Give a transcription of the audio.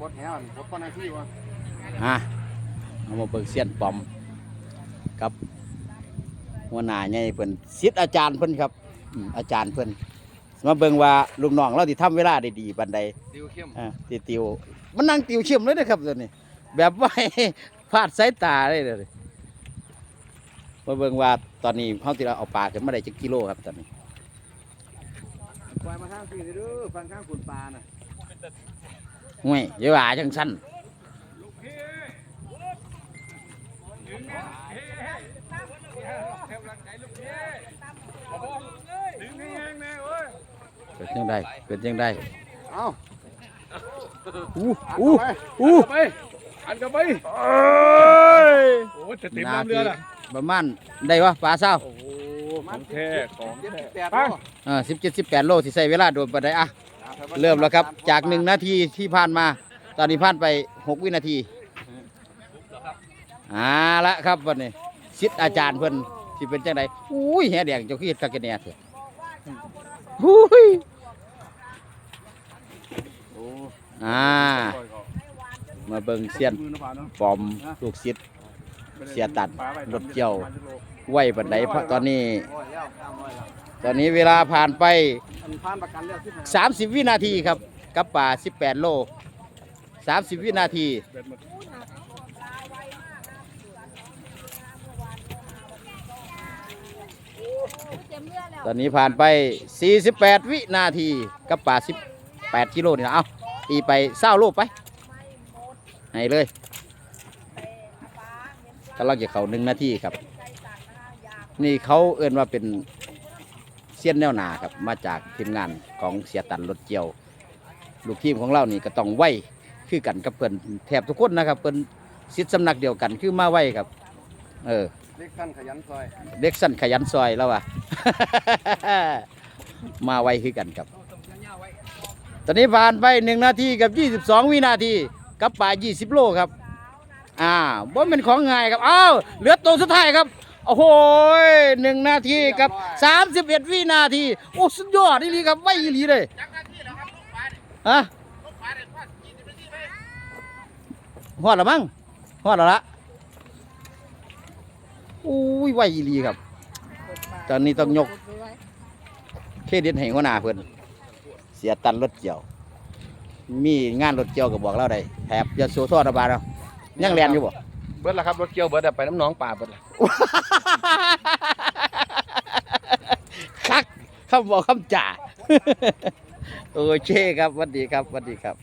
กดแหวกดป้อนหน้าที่วะฮะเอามาเบิกเสียนปอมกับหัวหน้าใหญ่เพิ่นศิษย์อาจารย์เพิ่นครับอืมอาจารย์เพิ่นมาเบิ่งว่าลูกน้องเราที่ทำเวลาได้ดีปานใดดิวเข้มอ่าที่ติวมันนั่งติวเข้มเลยนะครับตัวนี้แบบว่าให้พลาดสายตาเลยเด้อมาเบิ่งว่าตอนนี้เฮาที่เราเอาปลาขึ้นมาได้จักกิโลครับตอนนี้ปล่อยมาทางพี่เด้อฟังข้างขุนปลาน่ะ ห่วยอย่าว่าจังซั่นดึงแห้งๆแน่เว้ยเป็นจังไดเป็นจังไดเอ้าอู้อัดอู้เข้าไปอู้ไปอันกับไปเอ้ยโอ้จะเต็มน้ำเรือล่ะประมาณได้วะปลาเศร้าโอ้โหของแท้ของเจ็ดแท้สิบแปดไปโลเออสิบเจ็ดสิบแปดโลสิใส่เวลาโดนปานใดอะ เริ่มแล้วครับ จากหนึ่งนาทีที่ผ่านมา ตอนนี้ผ่านไปหกวินาทีอ่าละครับวันนี้สิทธิ์อาจารย์เพิ่นที่เป็นจังไดอุ้ยแห่แดงเจ้าขี้ตะกะแหน่เถอะอุ้ยอ่ามาเบิ่งเสียนปอมลูกศิษย์เสียตัดรถเกี่ยวไหวปันใดเพราะตอนนี้ตอยแล้ตอนนี้เวลาผ่านไป ผ่านประกันแล้วที่หา30วินาทีครับกับป่า18โล30วินาทีเบ็ดหมดตอนนี้ผ่านไป 48 วินาทีกับป่า18 กิโลนี่นะเอาตีไปเศร้าโลไป ให้เลยกำลังจะเข้าหนึ่งนาทีครับ นี่เขาเอื้นว่าเป็น เสี้ยนแนวหนาครับมาจากทีมงานของเสียตันรถเกี่ยว ลูกทีมของเรานี่ก็ต้องไวคือกันกับเพื่อนแทบทุกคนนะครับเพื่อนสิทธิ์สำนักเดียวกันคือมาไวครับ เออเล็กขั้นขยันซอยเด็กสั้นขยันซอยแล้วว่ะมาไวคือกันครับ ตอนนี้ผ่านไปหนึ่งนาทีกับ22วินาทีกับป่า20โลครับ อ่าบ่เป็นของง่ายครับอ้าวเหลือตัวสุดท้ายครับ โอ้โหหนึ่งนาทีกับ31วินาที โอ้สุดยอดอีหลีครับไวอีหลีเลยฮะฮอดแล้วมั้งฮอดแล้วละอุ้ยไวอีหลีครับ ตอนนี้ต้องยก เครดิตให้หัวหน้าเพิ่นเสียตันรถเกี่ยว มีงานรถเกี่ยวก็บอกเราได้แถบยาโสธรระบาดเรายังแลนอยู่บ่ เบิดละครับรถเกี่ยวเบิดอะไปน้ำหน้องป่าเบิดละคักคำบอกคำจ่า โอเคครับสวัสดีครับสวัสดีครับ